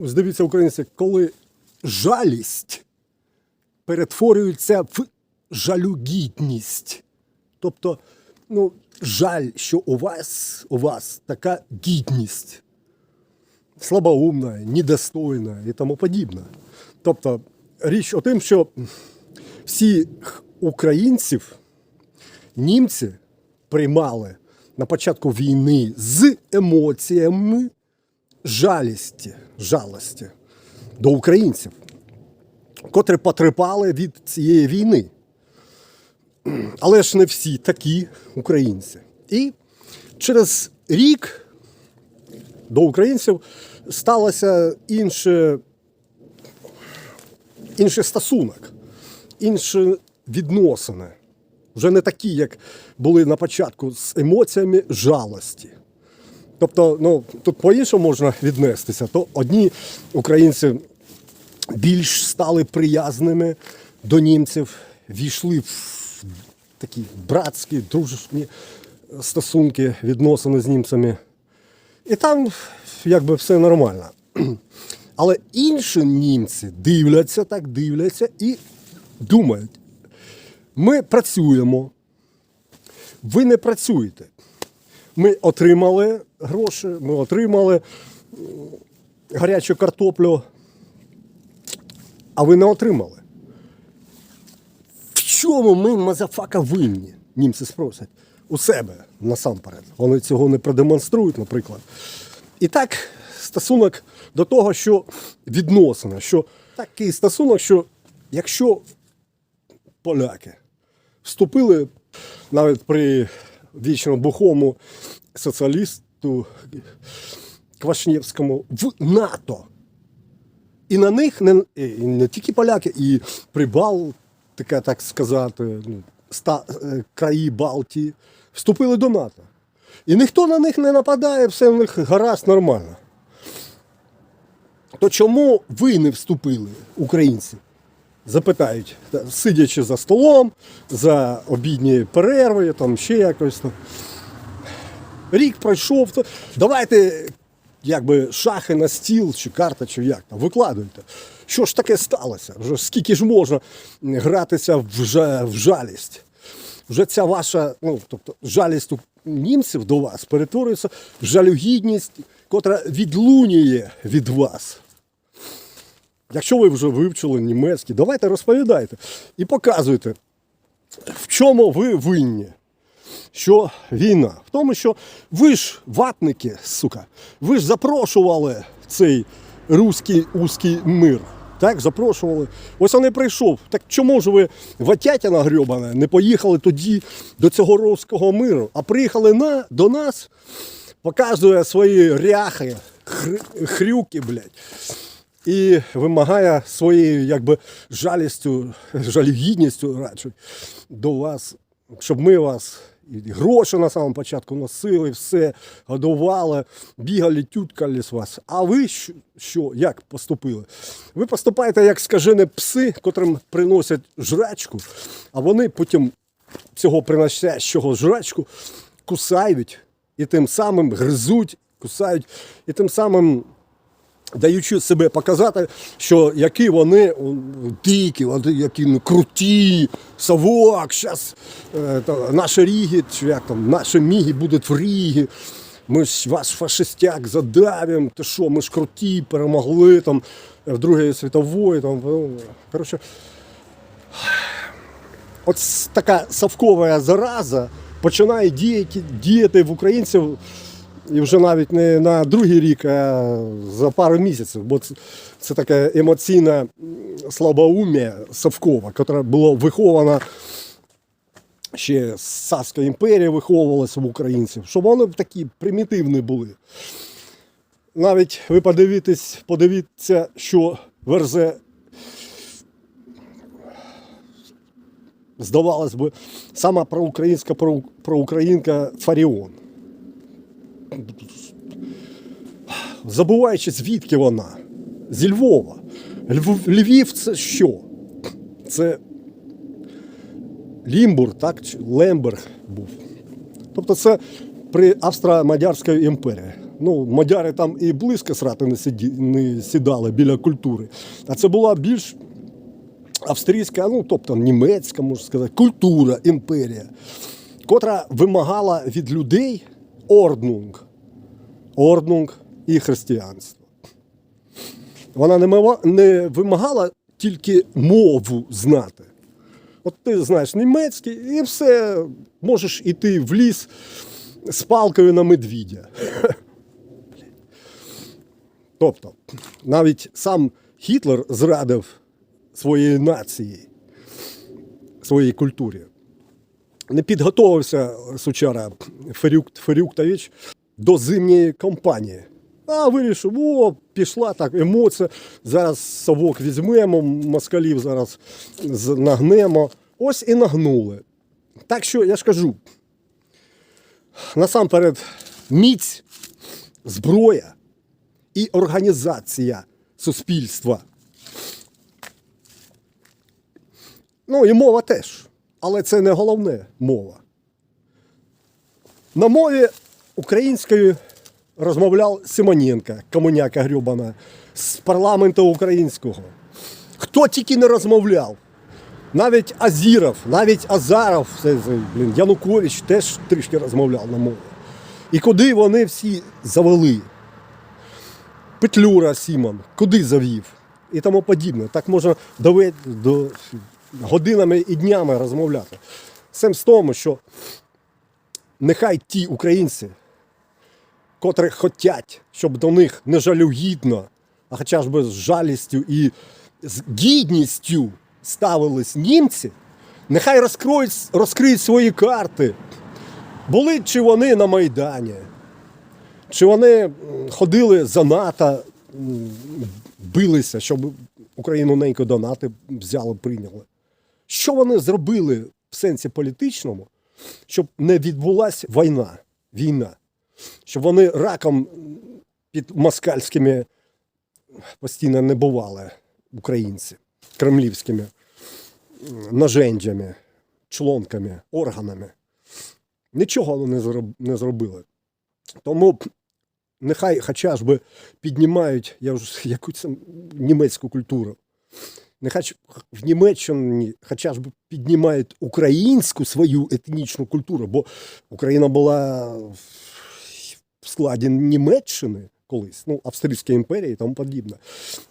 Здивіться, українці, коли жалість перетворюється в жалюгідність. Тобто, ну, жаль, що у вас, у вас така гідність слабоумна, недостойна і тому подібне. Тобто, річ о тим, що всіх українців німці приймали на початку війни з емоціями жалісті, жалості до українців, котрі потерпали від цієї війни. Але ж не всі такі українці. І через рік до українців сталося інше, інший стосунок, інші відносини. Вже не такі, як були на початку, з емоціями жалості. Тобто, ну, тут по-іншому можна віднестися, то одні українці більш стали приязними до німців, війшли в такі братські, дружні стосунки, відносини з німцями. І там якби все нормально. Але інші німці дивляться, так дивляться і думають: ми працюємо, ви не працюєте. Ми отримали гроші, ми отримали гарячу картоплю, а ви не отримали. В чому ми, мазафака, винні? Німці спросять. У себе насамперед. Вони цього не продемонструють, наприклад. І так, стосунок до того, що відносина, що такий стосунок, що якщо поляки вступили навіть при вічно бухому соціалісту Квашнєвському в НАТО. І на них не, не тільки поляки, і Прибалтика, так сказати, ну, ста, е, краї Балтії вступили до НАТО. І ніхто на них не нападає, все в них гаразд нормально. То чому ви не вступили, українці? Запитають, сидячи за столом, за обідні перерви, там ще якось там. Рік пройшов, то давайте якби шахи на стіл чи карта, чи як там, викладуйте. Що ж таке сталося? Вже скільки ж можна гратися в, в жалість? Вже ця ваша, ну тобто, жалість у німців до вас перетворюється в жалюгідність, котра відлунює від вас. Якщо ви вже вивчили німецький, давайте розповідайте і показуйте, в чому ви винні. Що війна? В тому, що ви ж ватники, сука, ви ж запрошували цей руський узкий мир. Так, запрошували. Ось він і прийшов. Так чому ж ви ватятяна грьобана не поїхали тоді до цього руського миру, а приїхали на, до нас, показує свої ряхи, хр- хрюки, блядь і вимагає своєю якби жалістю, жалюгідністю радше до вас, щоб ми вас гроші на самому початку носили, все годували, бігали, тюткали з вас. А ви що як поступили? Ви поступаєте як скажені пси, котрим приносять жрачку, а вони потім цього приносящого жрачку кусають і тим самим гризуть, кусають, і тим самим даючи себе показати, що які вони дикі, вони які ну, круті, совок, зараз е, наші ріги, чи як там, наші міги будуть в рігі. Ми ж ваш фашистяк задавимо, ти що, ми ж круті, перемогли там в Другій світової. Там, ну, коротше, от така совкова зараза починає діяти, діяти в українців і вже навіть не на другий рік, а за пару місяців. Бо це, це таке емоційне слабоум'я совкове, яке було виховано ще з Царської імперії, виховувалося в українців, щоб вони такі примітивні були. Навіть ви подивитесь, подивіться, що верзе здавалось би, сама проукраїнська проукраїнка Фаріон. Забуваючи, звідки вона? Зі Львова. Львів це що? Це Лімбур, так? Лемберг був. Тобто це при Австро-Мадярській імперії. Ну, мадяри там і близько срати не, сиді, не сідали біля культури. А це була більш австрійська, ну тобто німецька, можна сказати, культура, імперія, котра вимагала від людей орднунг, орднунг і християнство. Вона не, вимагала тільки мову знати. От ти знаєш німецький, і все, можеш іти в ліс з палкою на медвідя. Тобто, навіть сам Гітлер зрадив своєї нації, своїй культурі. Не підготовився сучара Ферюк, Ферюктович до зимньої кампанії. А вирішив, о, пішла так, емоція. Зараз совок візьмемо, москалів зараз нагнемо. Ось і нагнули. Так що я ж кажу, насамперед, міць, зброя і організація суспільства. Ну і мова теж. Але це не головне мова. На мові українською розмовляв Симоненко, комуняка грюбана, з парламенту українського. Хто тільки не розмовляв. Навіть Азіров, навіть Азаров, це, блін, Янукович теж трішки розмовляв на мові. І куди вони всі завели? Петлюра Сімон, куди завів? І тому подібне. Так можна дове- до, годинами і днями розмовляти. Сенс в тому, що нехай ті українці, котрі хочуть, щоб до них не жалюгідно, а хоча б з жалістю і з гідністю ставились німці, нехай розкроють, розкриють свої карти. Були чи вони на Майдані, чи вони ходили за НАТО, билися, щоб Україну ненько до НАТО взяли, прийняли. Що вони зробили в сенсі політичному, щоб не відбулася війна, війна, щоб вони раком під москальськими постійно не бували українці, кремлівськими м, ноженджами, члонками, органами. Нічого вони не зробили. Тому нехай хоча ж би піднімають я вже якусь німецьку культуру. Нехай в Німеччині хоча ж піднімають українську свою етнічну культуру, бо Україна була в складі Німеччини колись, ну, Австрійської імперії і тому подібне.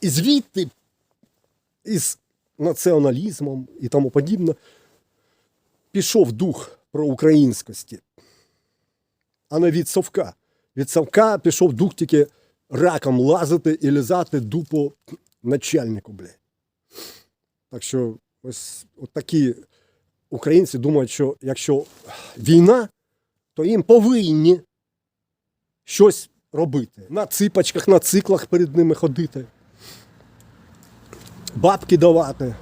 І звідти із націоналізмом і тому подібне пішов дух про українськості, а не від совка. Від совка пішов дух тільки раком лазити і лізати дупу начальнику, блядь. Так що ось от такі українці думають, що якщо війна, то їм повинні щось робити. На ципочках, на циклах перед ними ходити, бабки давати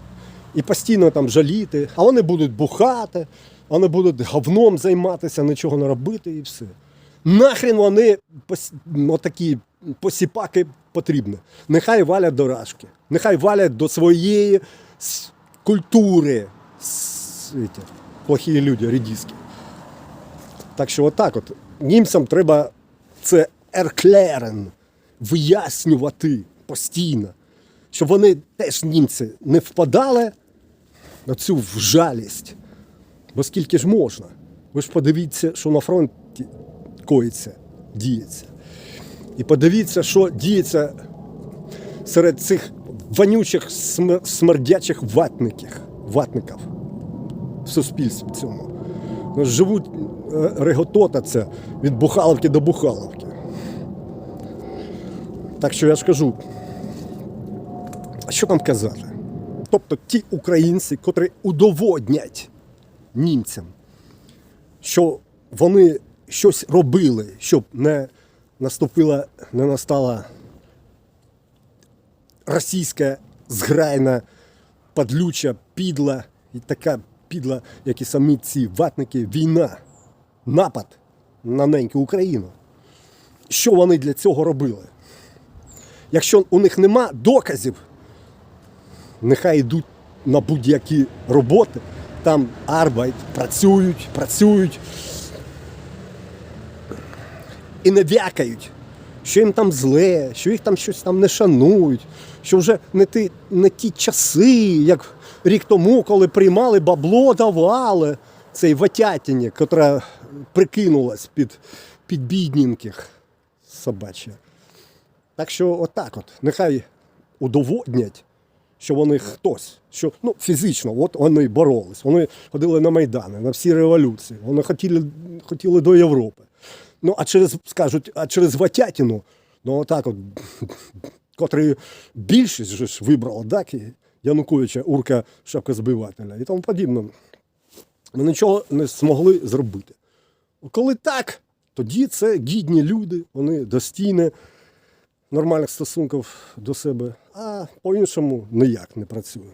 і постійно там жаліти, а вони будуть бухати, вони будуть говном займатися, нічого не робити і все. Нахрен вони пос... отакі посіпаки потрібні. Нехай валять до рашки, нехай валять до своєї культури. Плохі люди, рідіски. Так що отак от. Німцям треба це ерклерен вияснювати постійно, щоб вони теж німці не впадали на цю вжалість. Бо скільки ж можна? Ви ж подивіться, що на фронті коїться, діється. І подивіться, що діється серед цих вонючих смердячих ватників, ватників в суспільстві цьому. Ну, Живуть е, регототаться від Бухаловки до Бухаловки. Так що я ж кажу, а що там казати? Тобто ті українці, котрі удоводнять німцям, що вони щось робили, щоб не наступила, не настала російська зграйна, падлюча, підла і така підла, як і самі ці ватники, війна, напад на неньку Україну. Що вони для цього робили? Якщо у них нема доказів, нехай йдуть на будь-які роботи, там арбайт, працюють, працюють і не вякають, що їм там зле, що їх там щось там не шанують, що вже не ті, не ті часи, як рік тому, коли приймали бабло, давали цей ватятіні, котра прикинулась під, під бідненьких собаче. Так що отак от, нехай удоводнять, що вони хтось, що ну, фізично, от вони боролись, вони ходили на Майдани, на всі революції, вони хотіли, хотіли до Європи. Ну, а через, скажуть, а через Ватятіну, ну отак от, котрий більшість же ж вибрала, так, Януковича, урка шапкозбивателя і тому подібне. Ми нічого не змогли зробити. Коли так, тоді це гідні люди, вони достійні нормальних стосунків до себе, а по-іншому ніяк не працює.